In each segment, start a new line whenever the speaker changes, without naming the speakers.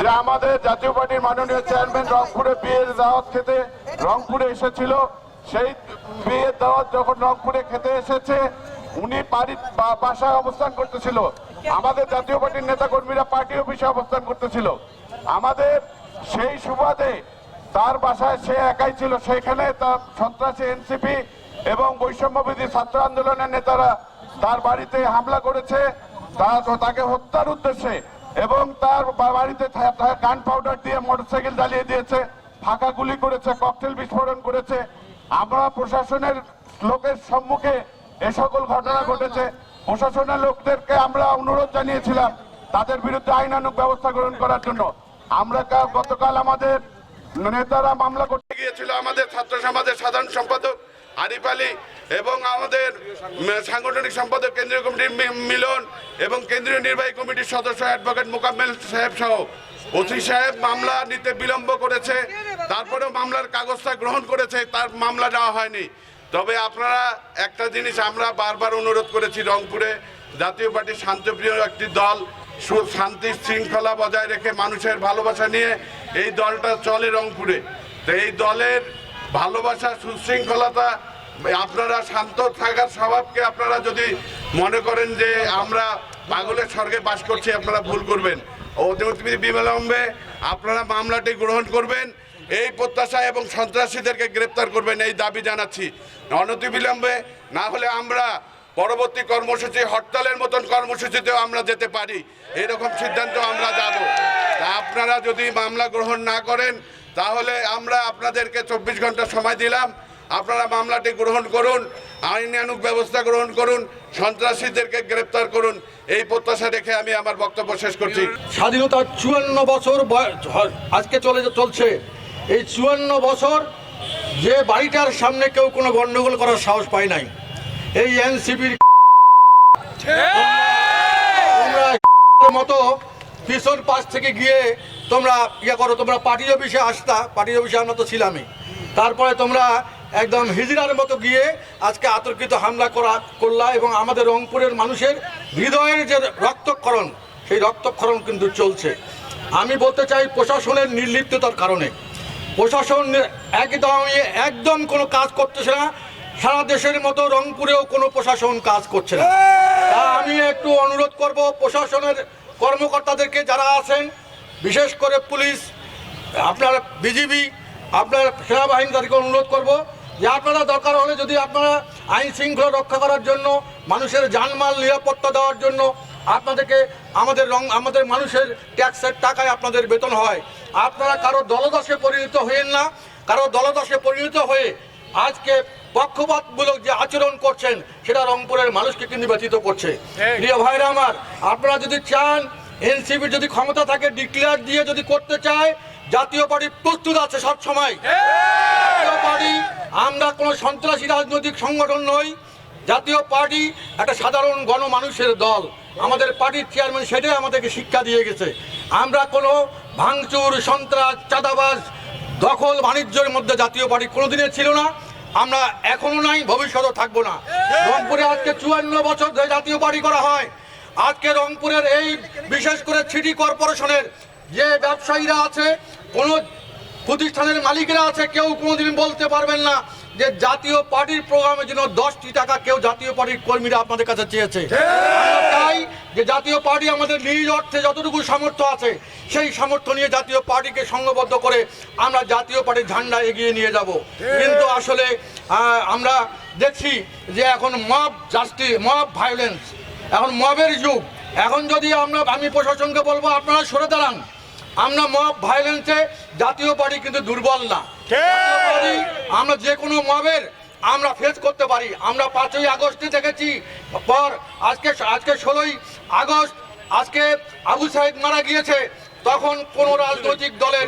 যে আমাদের জাতীয় পার্টির মাননীয় চেয়ারম্যান রংপুরে বিয়ের দাওয়াত খেতে রংপুরে এসেছিল। সেই বিয়ের দাওয়াত যখন রংপুরে খেতে এসেছে, উনি বাড়ির বাসায় অবস্থান করতেছিল। আমাদের জাতীয় পার্টির নেতা কর্মীরা পার্টি অফিসে অবস্থান করতেছিল। আমাদের সেই সুবাদে তার বাসায় সে একাই ছিল। সেখানে তার সন্ত্রাসী এনসিপি এবং বৈষম্যবিধি ছাত্র আন্দোলনের নেতারা তার বাড়িতে হামলা করেছে। তা- তাকে হত্যার উদ্দেশ্যে এবং তার বাড়িতে গান পাউডার দিয়ে মোটরসাইকেল জ্বালিয়ে দিয়েছে, ফাঁকা গুলি করেছে ককটেল বিস্ফোরণ করেছে। আমরা প্রশাসনের লোকের সম্মুখে এ সকল ঘটনা ঘটেছে। প্রশাসনের লোকদেরকে আমরা অনুরোধ জানিয়েছিলাম তাদের বিরুদ্ধে আইনানুগ ব্যবস্থা গ্রহণ করার জন্য। আমরা গতকাল আমাদের নেতারা মামলা করতে গিয়েছিল। আমাদের ছাত্র সমাজের সাধারণ সম্পাদক আরিফ আলী এবং আমাদের সাংগঠনিক সম্পাদক কেন্দ্রীয় কমিটির মিলন এবং কেন্দ্রীয় নির্বাহী কমিটির সদস্য অ্যাডভোকেট মোকাম্মেল সাহেব সহ। ওসি সাহেব মামলা নিতে বিলম্ব করেছে, তারপরেও মামলার কাগজটা গ্রহণ করেছে, তার মামলা নেওয়া হয়নি। তবে আপনারা একটা জিনিস আমরা বারবার অনুরোধ করেছি রংপুরে, জাতীয় পার্টির শান্তপ্রিয় একটি দল শান্তি শৃঙ্খলা বজায় রেখে মানুষের ভালোবাসা নিয়ে এই দলটা চলে রংপুরে। তো এই দলের ভালোবাসা, সুশৃঙ্খলতা আপনারা শান্ত থাকার স্বভাবকে আপনারা যদি মনে করেন যে আমরা পাগলের স্বর্গে বাস করছি, আপনারা ভুল করবেন। বিলম্বে আপনারা মামলাটি গ্রহণ করবেন, এই প্রত্যাশা এবং সন্ত্রাসীদেরকে গ্রেপ্তার করবেন, এই দাবি জানাচ্ছি। বিলম্বে না হলে আমরা পরবর্তী কর্মসূচি, হরতালের মতন কর্মসূচিতেও আমরা যেতে পারি। এরকম সিদ্ধান্ত আমরা যাব। আপনারা যদি মামলা গ্রহণ না করেন, তাহলে আমরা আপনাদেরকে চব্বিশ ঘণ্টা সময় দিলাম। আপনারা মামলাটি গ্রহণ করুন আইনানুগ ব্যবস্থা গ্রহণ করুন, সন্ত্রাসীদেরকে গ্রেপ্তার করুন, এই প্রত্যাশা রেখে আমি আমার বক্তব্য শেষ করছি।
স্বাধীনতার চুয়ান্ন বছর আজকে চলে চলছে। এই চুয়ান্ন বছর যে বাড়িটার সামনে কেউ কোনো গন্ডগোল করার সাহস পায় নাই। এই এনসিপির মতো পিছন পাশ থেকে গিয়ে তোমরা ইয়ে করো, তোমরা পার্টি অফিসে আসতা পার্টি অফিসে আমরা তো ছিলামই। তারপরে তোমরা একদম হিজড়ার মতো গিয়ে আজকে আতর্কিত হামলা করা, করলা এবং আমাদের রংপুরের মানুষের হৃদয়ের যে রক্তক্ষরণ, সেই রক্তক্ষরণ কিন্তু চলছে। আমি বলতে চাই প্রশাসনের নির্লিপ্ততার কারণে। প্রশাসন একদম একদম কোনো কাজ করতেছে না। সারা দেশের মতো রংপুরেও কোনো প্রশাসন কাজ করছে না। আমি একটু অনুরোধ করব প্রশাসনের কর্মকর্তাদেরকে যারা আছেন, বিশেষ করে পুলিশ, আপনার বিজিবি, আপনার সেনাবাহিনী তাদেরকে অনুরোধ করব যে আপনারা দরকার হলে যদি আপনারা আইন শৃঙ্খলা রক্ষা করার জন্য মানুষের জানমাল নিরাপত্তা দেওয়ার জন্য আপনাদেরকে আমাদের রং আমাদের মানুষের ট্যাক্সের টাকায় আপনাদের বেতন হয়। আপনারা কারও দলদশে পরিণত হয়েন না কারও দলদশে পরিণত হয়ে আজকে পক্ষপাতমূলক যে আচরণ করছেন সেটা রংপুরের মানুষকে কিন্তু ব্যতীত করছে প্রিয় ভাইরা আমার আপনারা যদি চান এনসিপির যদি ক্ষমতা থাকে ডিক্লেয়ার দিয়ে যদি করতে চায় জাতীয় পার্টি প্রস্তুত আছে সব সময় জাতীয় পার্টি আমরা কোনো সন্ত্রাসী রাজনৈতিক সংগঠন নই, জাতীয় পার্টি একটা সাধারণ গণমানুষের দল। আমাদের পার্টির চেয়ারম্যান সেটাই আমাদেরকে শিক্ষা দিয়ে গেছে। আমরা কোনো ভাঙচুর, সন্ত্রাস, চাঁদাবাজ, দখল, বাণিজ্যের মধ্যে জাতীয় পার্টি কোনোদিনে ছিল না। আমরা এখনও নাই, ভবিষ্যতেও থাকব না। রংপুরে আজকে চুয়ান্ন বছর ধরে জাতীয় পার্টি করা হয়। আজকে রংপুরের এই বিশেষ করে সিটি কর্পোরেশনের যে ব্যবসায়ীরা আছে, কোনো প্রতিষ্ঠানের মালিকেরা আছে কেউ কোনোদিন বলতে পারবেন না যে জাতীয় পার্টির প্রোগ্রামের জন্য দশটি টাকা কেউ জাতীয় পার্টির কর্মীরা আপনাদের কাছে চেয়েছে। তাই যে জাতীয় পার্টি আমাদের নিজ অর্থে যতটুকু সামর্থ্য আছে সেই সামর্থ্য নিয়ে জাতীয় পার্টিকে সংঘবদ্ধ করে আমরা জাতীয় পার্টির ঝান্ডা এগিয়ে নিয়ে যাব। কিন্তু আসলে আমরা দেখছি যে এখন মব জাস্টি মব ভায়োলেন্স এখন মবের যুগ। এখন যদি আমরা আমি প্রশাসনকে বলব আপনারা সরে দাঁড়ান। আমরা মব ভায়োলেন্সে জাতীয় পার্টি কিন্তু দুর্বল না। আমরা যে কোনো মবের আমরা ফেস করতে পারি। আমরা পাঁচই আগস্টে দেখেছি পর আজকে আজকে ষোলোই আগস্ট আজকে আবু সাইদ মারা গিয়েছে তখন কোন রাজনৈতিক দলের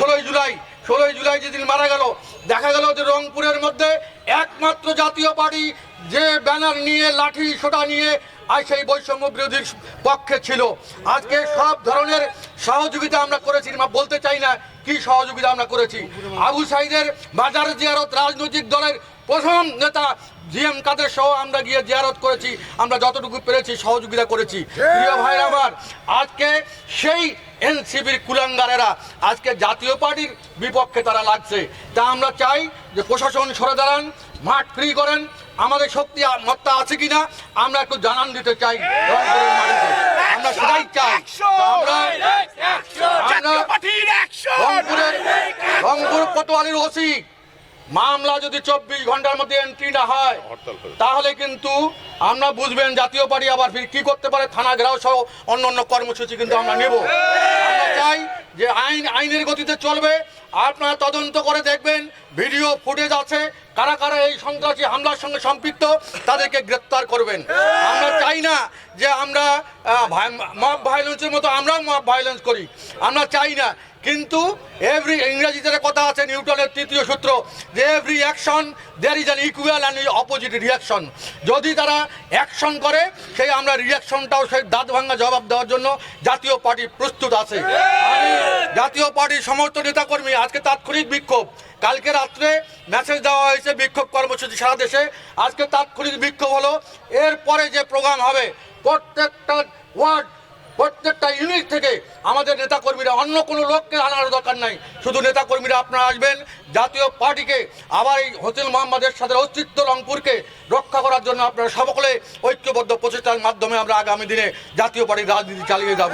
ষোলোই জুলাই
ষোলোই জুলাই যেদিন মারা গেল দেখা গেল যে রংপুরের মধ্যে একমাত্র জাতীয় পার্টি যে ব্যানার নিয়ে, লাঠি সোটা নিয়ে আর সেই বৈষম্য বিরোধীর পক্ষে ছিল। আজকে সব ধরনের সহযোগিতা আমরা করেছি বলতে চাই না কি সহযোগিতা আমরা করেছি। আবু সাইদের বাজার জিয়ারত রাজনৈতিক দলের প্রথম নেতা জিএম কাদের সহ আমরা গিয়ে জিয়ারত করেছি। আমরা যতটুকু পেরেছি, সহযোগিতা করেছি। প্রিয় ভাইরা আমার, আজকে সেই এনসিবির কুলাঙ্গারেরা, আজকে জাতীয় পার্টির বিপক্ষে তারা লাগছে। তা আমরা চাই যে প্রশাসন সরে দাঁড়ান, মাঠ ফ্রি করেন আমাদের শক্তি আর মত্তা আছে কিনা আমরা একটু জানান দিতে চাই। আমরা সেটাই চাই। তা আমরা আমরা রংপুর কোতোয়ালির ওসি। মামলা যদি চব্বিশ ঘণ্টার মধ্যে এন্ট্রি না হয় তাহলে কিন্তু আমরা বুঝবেন জাতীয় পার্টি আবার ফির কি করতে পারে থানা ঘেরাও সহ অন্য অন্য কর্মসূচি কিন্তু আমরা নেব আমরা চাই যে আইন আইনের গতিতে চলবে। আপনারা তদন্ত করে দেখবেন, ভিডিও ফুটেজ আছে। কারা কারা এই সন্ত্রাসী হামলার সঙ্গে সম্পৃক্ত, তাদেরকে গ্রেপ্তার করবেন। আমরা চাই না যে আমরা মব ভায়োলেন্সের মতো আমরাও মব ভায়োলেন্স করি। আমরা চাই না কিন্তু এভরি ইংরেজিতে কথা আছে, নিউটনের তৃতীয় সূত্র, যে every action there is an equal and opposite reaction যদি তারা অ্যাকশন করে, সেই আমরা রিয়াকশনটাও সেই দাঁত ভাঙ্গা জবাব দেওয়ার জন্য জাতীয় পার্টি প্রস্তুত আছে। জাতীয় পার্টির সমস্ত নেতাকর্মী, আজকে তাৎক্ষণিক বিক্ষোভ। কালকে রাত্রে মেসেজ দেওয়া হয়েছে বিক্ষোভ কর্মসূচি সারা দেশে। আজকে তাৎক্ষণিক বিক্ষোভ হলো, এরপরে যে প্রোগ্রাম হবে, প্রত্যেকটা ওয়ার্ড প্রত্যেকটা ইউনিট থেকে আমাদের নেতাকর্মীরা, অন্য কোনো লোককে আনার দরকার নাই। শুধু নেতাকর্মীরা আপনারা আসবেন, জাতীয় পার্টিকে, আবার এই হোসেন মোহাম্মদের সাথে অস্তিত্ব রংপুরকে রক্ষা করার জন্য আপনারা সকলে ঐক্যবদ্ধ প্রচেষ্টার মাধ্যমে আমরা আগামী দিনে জাতীয় পার্টির রাজনীতি চালিয়ে যাব।